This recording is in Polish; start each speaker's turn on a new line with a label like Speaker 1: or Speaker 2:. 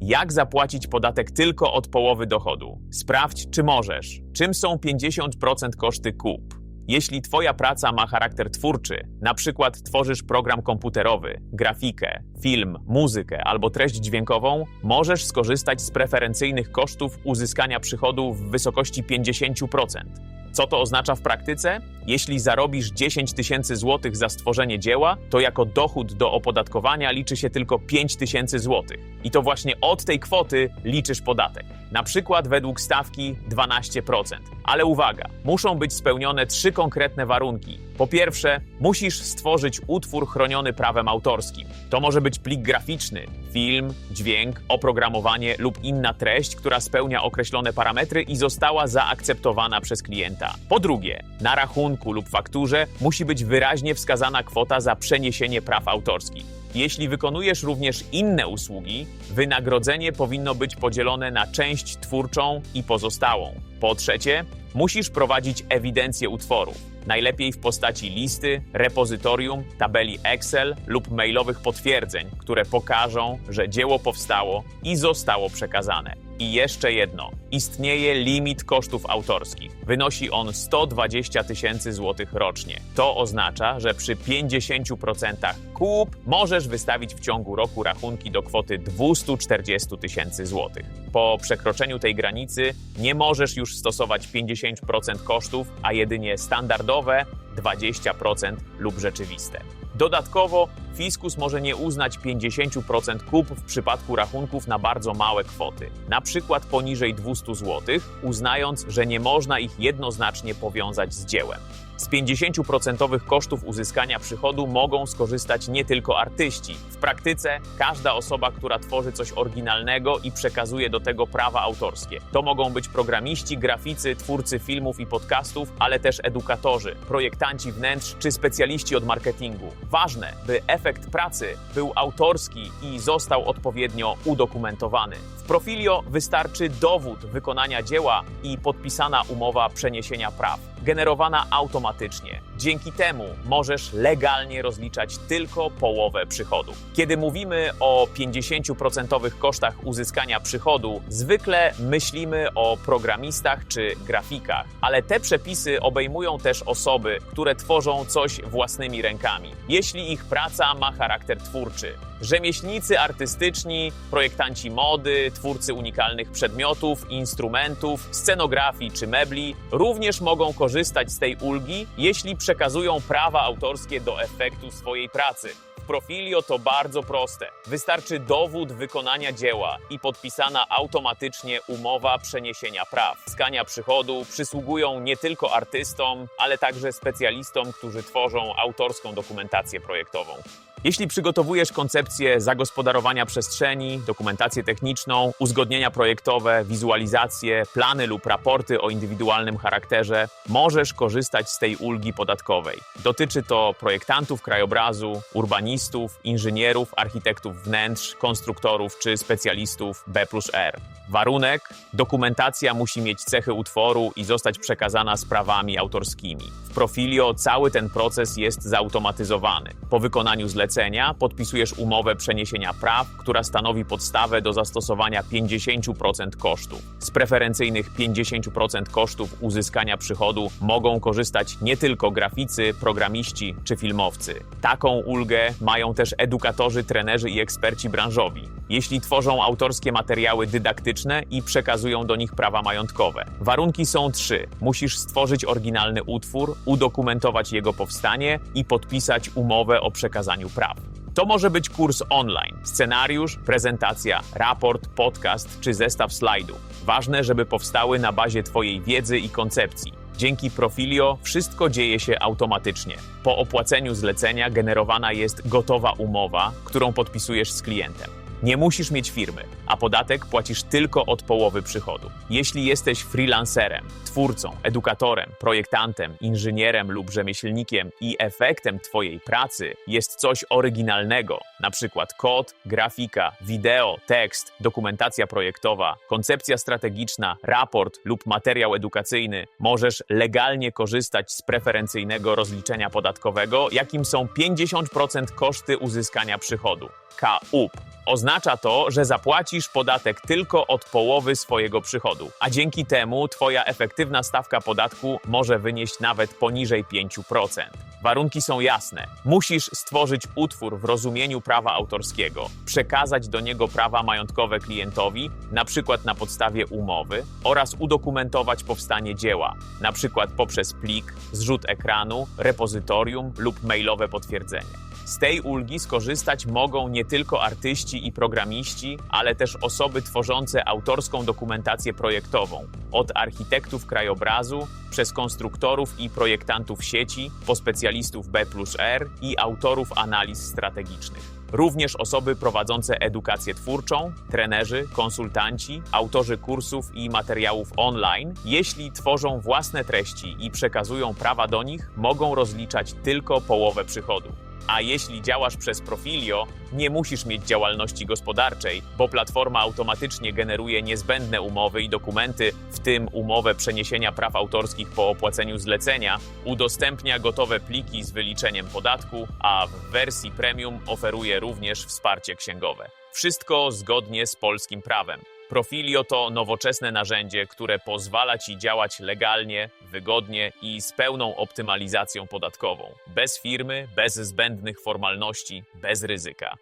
Speaker 1: Jak zapłacić podatek tylko od połowy dochodu? Sprawdź, czy możesz. Czym są 50% koszty KUP? Jeśli Twoja praca ma charakter twórczy, na przykład tworzysz program komputerowy, grafikę, film, muzykę albo treść dźwiękową, możesz skorzystać z preferencyjnych kosztów uzyskania przychodu w wysokości 50%. Co to oznacza w praktyce? Jeśli zarobisz 10 tysięcy złotych za stworzenie dzieła, to jako dochód do opodatkowania liczy się tylko 5 tysięcy złotych. I to właśnie od tej kwoty liczysz podatek. Na przykład według stawki 12%. Ale uwaga, muszą być spełnione trzy konkretne warunki. Po pierwsze, musisz stworzyć utwór chroniony prawem autorskim. To może być plik graficzny, film, dźwięk, oprogramowanie lub inna treść, która spełnia określone parametry i została zaakceptowana przez klienta. Po drugie, na rachunku lub fakturze musi być wyraźnie wskazana kwota za przeniesienie praw autorskich. Jeśli wykonujesz również inne usługi, wynagrodzenie powinno być podzielone na część twórczą i pozostałą. Po trzecie, musisz prowadzić ewidencję utworów. Najlepiej w postaci listy, repozytorium, tabeli Excel lub mailowych potwierdzeń, które pokażą, że dzieło powstało i zostało przekazane. I jeszcze jedno. Istnieje limit kosztów autorskich. Wynosi on 120 tysięcy złotych rocznie. To oznacza, że przy 50% kup możesz wystawić w ciągu roku rachunki do kwoty 240 tysięcy złotych. Po przekroczeniu tej granicy nie możesz już stosować 50% kosztów, a jedynie standardowe 20% lub rzeczywiste. Dodatkowo fiskus może nie uznać 50% kup w przypadku rachunków na bardzo małe kwoty, na przykład poniżej 200 zł, uznając, że nie można ich jednoznacznie powiązać z dziełem. Z 50% kosztów uzyskania przychodu mogą skorzystać nie tylko artyści. W praktyce każda osoba, która tworzy coś oryginalnego i przekazuje do tego prawa autorskie. To mogą być programiści, graficy, twórcy filmów i podcastów, ale też edukatorzy, projektanci wnętrz czy specjaliści od marketingu. Ważne, by efekt pracy był autorski i został odpowiednio udokumentowany. W Profilio wystarczy dowód wykonania dzieła i podpisana umowa przeniesienia praw generowana automatycznie. Dzięki temu możesz legalnie rozliczać tylko połowę przychodu. Kiedy mówimy o 50% kosztach uzyskania przychodu, zwykle myślimy o programistach czy grafikach, ale te przepisy obejmują też osoby, które tworzą coś własnymi rękami, jeśli ich praca ma charakter twórczy. Rzemieślnicy artystyczni, projektanci mody, twórcy unikalnych przedmiotów, instrumentów, scenografii czy mebli również mogą korzystać z tej ulgi, jeśli przekazują prawa autorskie do efektu swojej pracy. W Profilio to bardzo proste. Wystarczy dowód wykonania dzieła i podpisana automatycznie umowa przeniesienia praw. Skania przychodu przysługują nie tylko artystom, ale także specjalistom, którzy tworzą autorską dokumentację projektową. Jeśli przygotowujesz koncepcję zagospodarowania przestrzeni, dokumentację techniczną, uzgodnienia projektowe, wizualizacje, plany lub raporty o indywidualnym charakterze, możesz korzystać z tej ulgi podatkowej. Dotyczy to projektantów krajobrazu, urbanistów, inżynierów, architektów wnętrz, konstruktorów czy specjalistów B plus R. Warunek: dokumentacja musi mieć cechy utworu i zostać przekazana z prawami autorskimi. W Profilio cały ten proces jest zautomatyzowany. Po wykonaniu zlecenia podpisujesz umowę przeniesienia praw, która stanowi podstawę do zastosowania 50% kosztów. Z preferencyjnych 50% kosztów uzyskania przychodu mogą korzystać nie tylko graficy, programiści czy filmowcy. Taką ulgę mają też edukatorzy, trenerzy i eksperci branżowi. Jeśli tworzą autorskie materiały dydaktyczne i przekazują do nich prawa majątkowe. Warunki są trzy. Musisz stworzyć oryginalny utwór, udokumentować jego powstanie i podpisać umowę o przekazaniu praw. To może być kurs online, scenariusz, prezentacja, raport, podcast czy zestaw slajdów. Ważne, żeby powstały na bazie Twojej wiedzy i koncepcji. Dzięki Profilio wszystko dzieje się automatycznie. Po opłaceniu zlecenia generowana jest gotowa umowa, którą podpisujesz z klientem. Nie musisz mieć firmy, a podatek płacisz tylko od połowy przychodu. Jeśli jesteś freelancerem, twórcą, edukatorem, projektantem, inżynierem lub rzemieślnikiem i efektem Twojej pracy jest coś oryginalnego, na przykład kod, grafika, wideo, tekst, dokumentacja projektowa, koncepcja strategiczna, raport lub materiał edukacyjny, możesz legalnie korzystać z preferencyjnego rozliczenia podatkowego, jakim są 50% koszty uzyskania przychodu. KUP. Oznacza to, że zapłacisz podatek tylko od połowy swojego przychodu, a dzięki temu Twoja efektywna stawka podatku może wynieść nawet poniżej 5%. Warunki są jasne. Musisz stworzyć utwór w rozumieniu prawa autorskiego, przekazać do niego prawa majątkowe klientowi, przykład na podstawie umowy, oraz udokumentować powstanie dzieła, przykład poprzez plik, zrzut ekranu, repozytorium lub mailowe potwierdzenie. Z tej ulgi skorzystać mogą nie tylko artyści i programiści, ale też osoby tworzące autorską dokumentację projektową, od architektów krajobrazu, przez konstruktorów i projektantów sieci, po specjalistów B plus R i autorów analiz strategicznych. Również osoby prowadzące edukację twórczą, trenerzy, konsultanci, autorzy kursów i materiałów online, jeśli tworzą własne treści i przekazują prawa do nich, mogą rozliczać tylko połowę przychodu. A jeśli działasz przez Profilio, nie musisz mieć działalności gospodarczej, bo platforma automatycznie generuje niezbędne umowy i dokumenty, w tym umowę przeniesienia praw autorskich po opłaceniu zlecenia, udostępnia gotowe pliki z wyliczeniem podatku, a w wersji premium oferuje również wsparcie księgowe. Wszystko zgodnie z polskim prawem. Profilio to nowoczesne narzędzie, które pozwala Ci działać legalnie, wygodnie i z pełną optymalizacją podatkową. Bez firmy, bez zbędnych formalności, bez ryzyka.